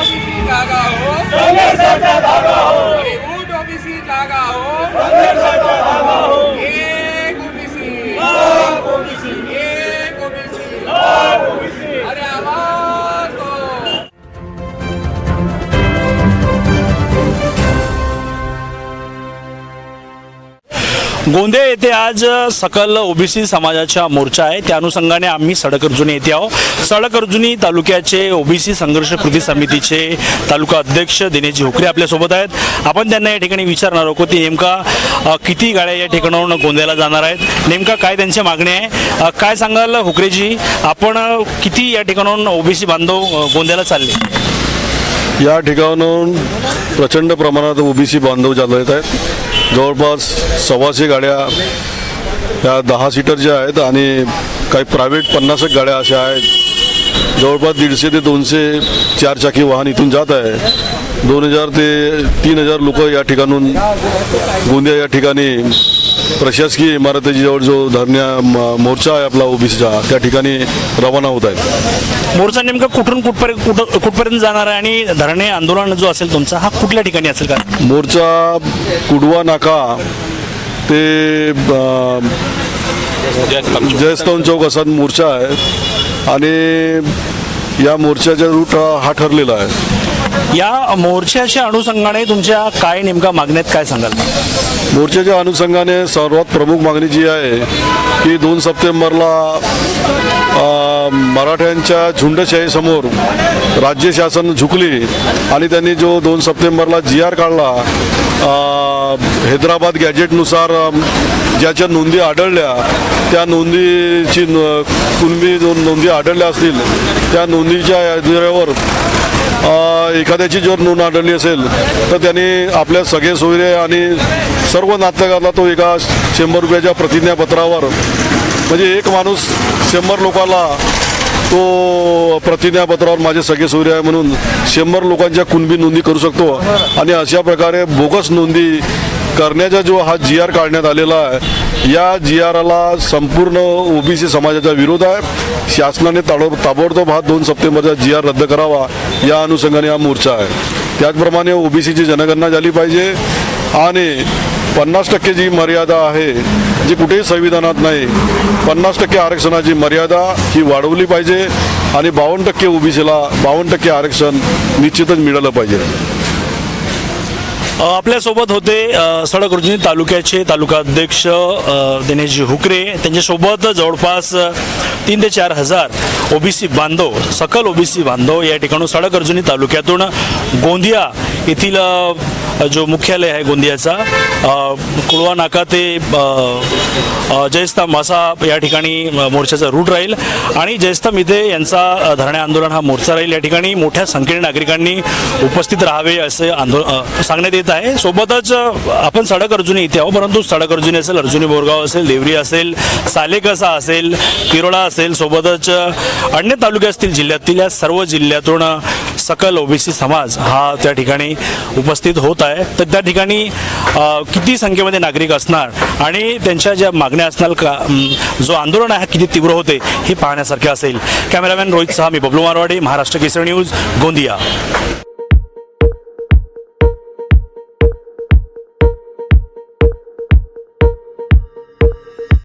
OBC जागा हो गोंदिया येथे आज सकल ओबीसी समाजाचा मोर्चा आहे. त्या अनुषंगाने आम्ही सडक अर्जुनी येथे आहोत. सडक अर्जुनी तालुक्याचे ओबीसी संघर्ष कृती समितीचे तालुका अध्यक्ष दिनेश हुकरे आपल्यासोबत आहेत. आपण त्यांना या ठिकाणी विचारणार आहोत की नेमका किती गाड्या या ठिकाणाहून गोंदियाला जाणार आहेत? नेमका काय त्यांची मागणी आहे? काय सांगाल हुकरेजी? आपण किती या ठिकाणाहून ओबीसी बांधव गोंदियाला चालले? या ठिकाणाहून प्रचंड प्रमाणात ओबीसी बांधव चालू येत आहेत. जवळपास सव्वाशे गाड्या या दहा सीटर ज्या आहेत आणि काही प्रायव्हेट पन्नास गाड्या अशा आहेत. जवळपास दीडशे ते दोनशे चारचाकी वाहन इथून जात आहे. दोन हजार ते तीन हजार लोक या ठिकाणून गोंदिया या ठिकाणी प्रशासकीय इमारतीची जवळ जो धरण्या मोर्चा आहे आपला ओबीसीचा त्या ठिकाणी रवाना होत आहेत. मोर्चा नेमका कुठून कुठपर्यंत कुठं कुठपर्यंत जाणार आहे आणि धरणे आंदोलन जो असेल तुमचा हा कुठल्या ठिकाणी असेल का? मोर्चा कुडवा नाका ते जयस्तवन चौक असा मोर्चा आहे आणि या मोर्चाचा रूट हा ठरलेला आहे. या मोर्चाच्या अनुषंगाने तुमच्या काय नेमका मागण्यात काय सांगाल? मोर्चाच्या अनुषंगाने सर्वात प्रमुख मागणी जी आहे की दोन सप्टेंबरला मराठ्यांच्या झुंडशाहीसमोर राज्य शासन झुकली आणि त्यांनी जो दोन सप्टेंबरला जी आर काढला हैदराबाद गॅजेटनुसार ज्याच्या नोंदी आढळल्या त्या नोंदीची कुणबी दोन नोंदी आढळल्या असतील त्या नोंदीच्या आधारावर एखाद्याची जर नोंद आढळली असेल तर त्यांनी आपल्या सगळे सोयरे आणि सर्व नातलगाला तो एका शंभर रुपयाच्या प्रतिज्ञापत्रावर म्हणजे एक माणूस शंभर लोकाला तो प्रतिज्ञापत्रावर माझे सगळे सूर्य आहे म्हणून शंभर लोकांच्या कुणबी नोंदी करू शकतो. आणि अशा प्रकारे बोगस नोंदी करण्याचा जो हा जी आर काढण्यात आलेला आहे या जी आरला संपूर्ण ओबीसी समाजाचा विरोध आहे. शासनाने ताडो ताबडतोब हा दोन सप्टेंबरचा जी आर रद्द करावा या अनुषंगाने हा मोर्चा आहे. त्याचप्रमाणे ओबीसीची जनगणना झाली पाहिजे. आणि पन्नास टक्के जी मर्यादा आहे जी कुठेही संविधानात नाही पन्नास टक्के आरक्षणाची मर्यादा ही वाढवली पाहिजे आणि बावन्न टक्के ओबीसीला बावन्न टक्के आरक्षण निश्चितच मिळालं पाहिजे. आपल्यासोबत होते अ, सडक तालुक्याचे तालुका अध्यक्ष दिनेशजी हुकरे. त्यांच्यासोबत जवळपास तीन ते चार हजार ओबीसी बांधव सकल ओबीसी बांधव या ठिकाणून सडक अर्जुनी तालुक्यातून गोंदिया येथील जो मुख्यालय आहे गोंदियाचा कुळवा नाका ते जयस्तंभ असा या ठिकाणी मोर्चाचा रूट राहील. आणि जयस्तंभ इथे यांचा धरणे आंदोलन हा मोर्चा राहील या ठिकाणी. मोठ्या संख्येने नागरिकांनी उपस्थित राहावे असे आंदोलन सांगण्यात येत आहे. सोबतच आपण सडक अर्जुनी इथे आहो परंतु सडक अर्जुनी असेल अर्जुनी बोरगाव असेल देवरी असेल सालेकसा असेल किरोळा असेल सोबतच अन्य तालुके असतील जिल्ह्यातील या सर्व जिल्ह्यातून सकल ओबीसी समाज हा त्या ठिकाणी उपस्थित होत आहे. तर त्या ठिकाणी किती संख्येमध्ये नागरिक असणार आणि त्यांच्या ज्या मागण्या असणार का जो आंदोलन आहे किती तीव्र होते हे पाहण्यासारखे असेल. कॅमेरामॅन रोहित सहा मी बबलू मारवाडे महाराष्ट्र केसरी न्यूज गोंदिया.